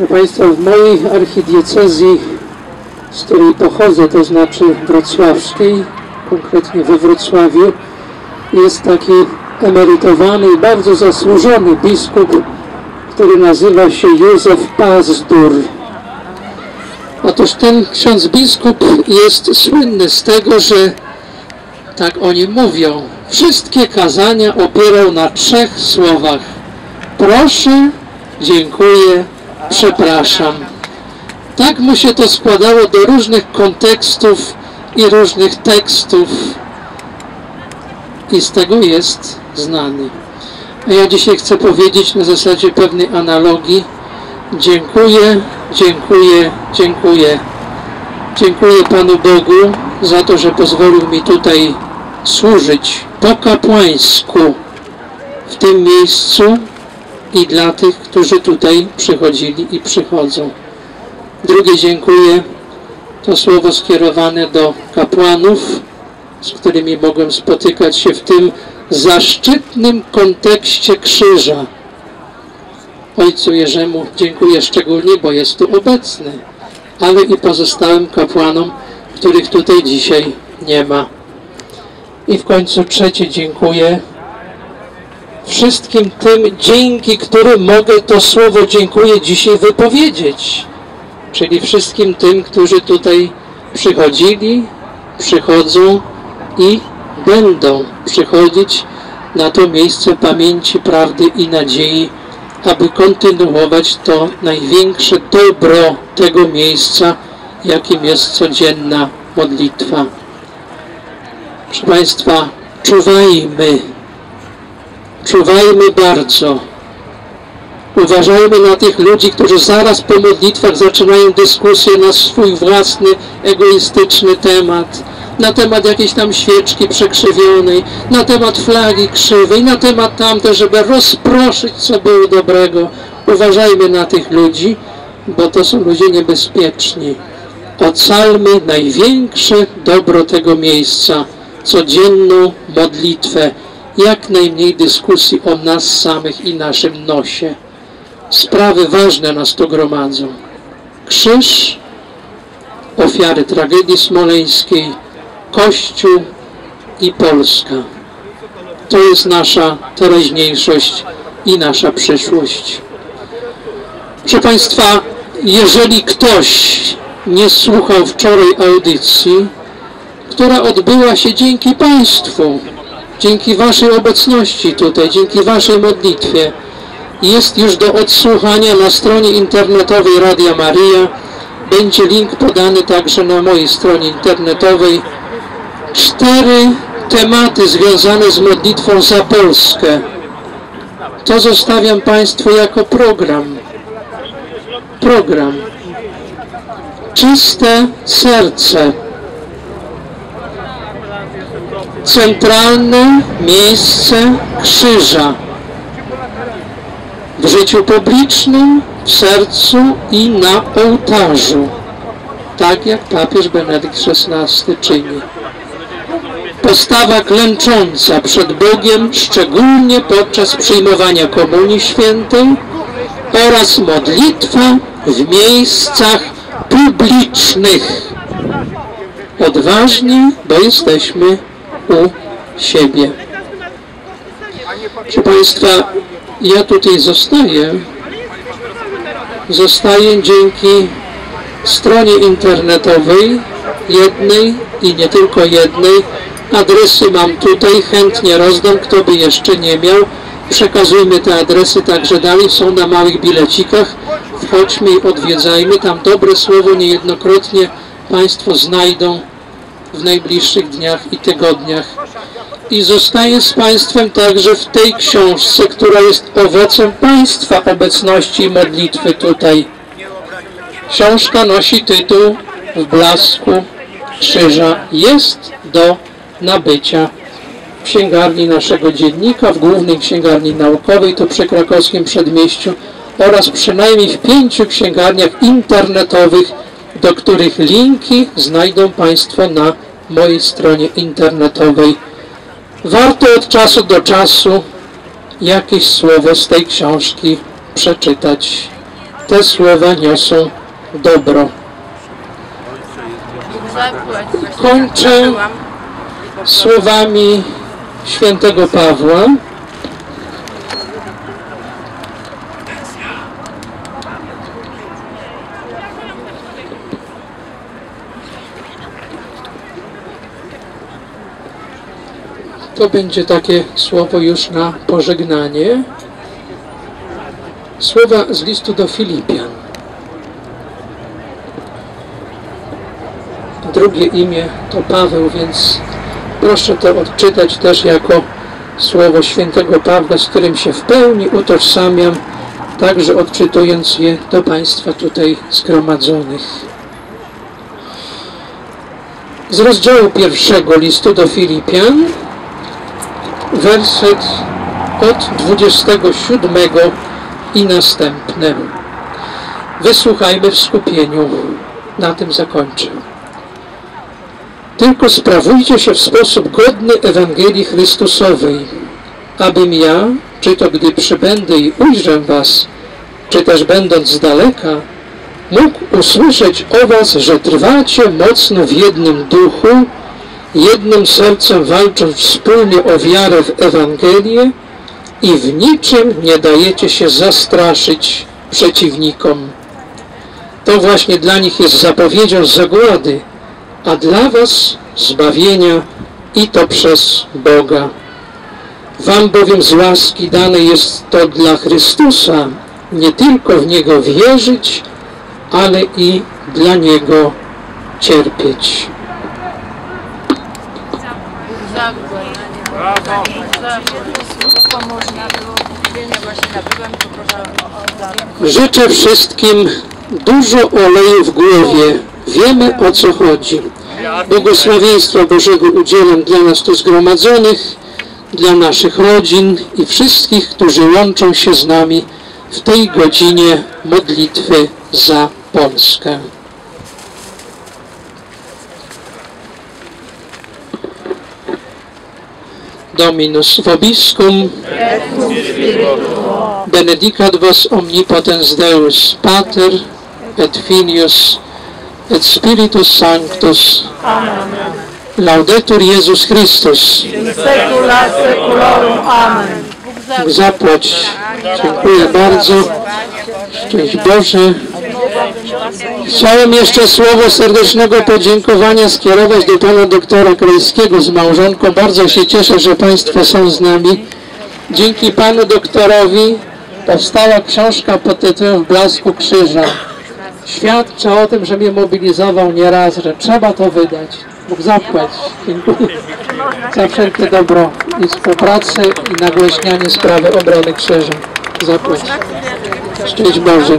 Proszę Państwa, w mojej archidiecezji, z której pochodzę, to znaczy wrocławskiej, konkretnie we Wrocławiu, jest taki emerytowany i bardzo zasłużony biskup, który nazywa się Józef Pazdur. Otóż ten ksiądz biskup jest słynny z tego, że tak oni mówią, wszystkie kazania opierał na trzech słowach. Proszę, dziękuję, przepraszam. Tak mu się to składało do różnych kontekstów i różnych tekstów i z tego jest znany. A ja dzisiaj chcę powiedzieć na zasadzie pewnej analogii. Dziękuję, dziękuję, dziękuję. Dziękuję Panu Bogu za to, że pozwolił mi tutaj służyć po kapłańsku w tym miejscu i dla tych, którzy tutaj przychodzili i przychodzą. Drugie dziękuję to słowo skierowane do kapłanów, z którymi mogłem spotykać się w tym zaszczytnym kontekście krzyża. Ojcu Jerzemu dziękuję szczególnie, bo jest tu obecny, ale i pozostałym kapłanom, których tutaj dzisiaj nie ma. I w końcu trzecie dziękuję wszystkim tym, dzięki którym mogę to słowo dziękuję dzisiaj wypowiedzieć. Czyli wszystkim tym, którzy tutaj przychodzili, przychodzą i będą przychodzić na to miejsce pamięci, prawdy i nadziei, aby kontynuować to największe dobro tego miejsca, jakim jest codzienna modlitwa. Proszę Państwa, czuwajmy, czuwajmy bardzo. Uważajmy na tych ludzi, którzy zaraz po modlitwach zaczynają dyskusję na swój własny, egoistyczny temat, na temat jakiejś tam świeczki przekrzywionej, na temat flagi krzywej, na temat tamte, żeby rozproszyć, co było dobrego. Uważajmy na tych ludzi, bo to są ludzie niebezpieczni. Ocalmy największe dobro tego miejsca, codzienną modlitwę, jak najmniej dyskusji o nas samych i naszym nosie. Sprawy ważne nas tu gromadzą. Krzyż, ofiary tragedii smoleńskiej, Kościół i Polska. To jest nasza teraźniejszość i nasza przyszłość. Proszę Państwa, jeżeli ktoś nie słuchał wczoraj audycji, która odbyła się dzięki Państwu, dzięki Waszej obecności tutaj, dzięki Waszej modlitwie, jest już do odsłuchania na stronie internetowej Radia Maria. Będzie link podany także na mojej stronie internetowej. Cztery tematy związane z modlitwą za Polskę. To zostawiam Państwu jako program. Program. Czyste serce. Centralne miejsce krzyża w życiu publicznym, w sercu i na ołtarzu, tak jak papież Benedykt XVI czyni. Postawa klęcząca przed Bogiem, szczególnie podczas przyjmowania Komunii Świętej oraz modlitwa w miejscach publicznych. Odważni, bo jesteśmy u siebie. Proszę Państwa, ja tutaj zostaję. Zostaję dzięki stronie internetowej, jednej i nie tylko jednej. Adresy mam tutaj, chętnie rozdam, kto by jeszcze nie miał. Przekazujmy te adresy także dalej, są na małych bilecikach. Wchodźmy i odwiedzajmy. Tam dobre słowo niejednokrotnie Państwo znajdą w najbliższych dniach i tygodniach i zostaje z Państwem także w tej książce, która jest owocem Państwa obecności i modlitwy tutaj. Książka nosi tytuł W blasku krzyża. Jest do nabycia w księgarni naszego dziennika, w głównej księgarni naukowej, tu przy krakowskim przedmieściu oraz przynajmniej w pięciu księgarniach internetowych, do których linki znajdą Państwo na mojej stronie internetowej warto od czasu do czasu jakieś słowo z tej książki przeczytać. te słowa niosą dobro. Kończę słowami świętego Pawła. To będzie takie słowo już na pożegnanie. Słowa z listu do Filipian. Drugie imię to Paweł, więc proszę to odczytać też jako słowo świętego Pawła, z którym się w pełni utożsamiam, także odczytując je do Państwa tutaj zgromadzonych. Z rozdziału pierwszego listu do Filipian, werset od 27 i następne. Wysłuchajmy w skupieniu. Na tym zakończę. Tylko sprawujcie się w sposób godny Ewangelii Chrystusowej, abym ja, czy to gdy przybędę i ujrzę was, czy też będąc z daleka, mógł usłyszeć o was, że trwacie mocno w jednym duchu, jednym sercem walcząc wspólnie o wiarę w Ewangelię i w niczym nie dajecie się zastraszyć przeciwnikom. To właśnie dla nich jest zapowiedzią zagłady, a dla was zbawienia i to przez Boga. Wam bowiem z łaski dane jest to dla Chrystusa, nie tylko w Niego wierzyć, ale i dla Niego cierpieć. Zapłać. Słówko można było. Ja właśnie nabyłem, to proszę o Życzę wszystkim dużo oleju w głowie. Wiemy o co chodzi. Błogosławieństwa Bożego udzielam dla nas tu zgromadzonych, dla naszych rodzin i wszystkich, którzy łączą się z nami w tej godzinie modlitwy za Polskę. Dominus vobiscum, benedicat vos omnipotens Deus, Pater et Filius et Spiritus Sanctus. Laudetur Jezus Chrystus. Secula seculorum. Amen. Zapłać. Dziękuję bardzo. Szczęść Boże. Chciałem jeszcze słowo serdecznego podziękowania skierować do pana doktora Krajskiego z małżonką. Bardzo się cieszę, że państwo są z nami. Dzięki panu doktorowi powstała książka pod tytułem W blasku krzyża. Świadczy o tym, że mnie mobilizował nieraz, że trzeba to wydać. Bóg zapłać. Dziękuję za wszelkie dobro i współpracę i nagłaśnianie sprawy obrony krzyża. Zapłać. Szczęść Boże.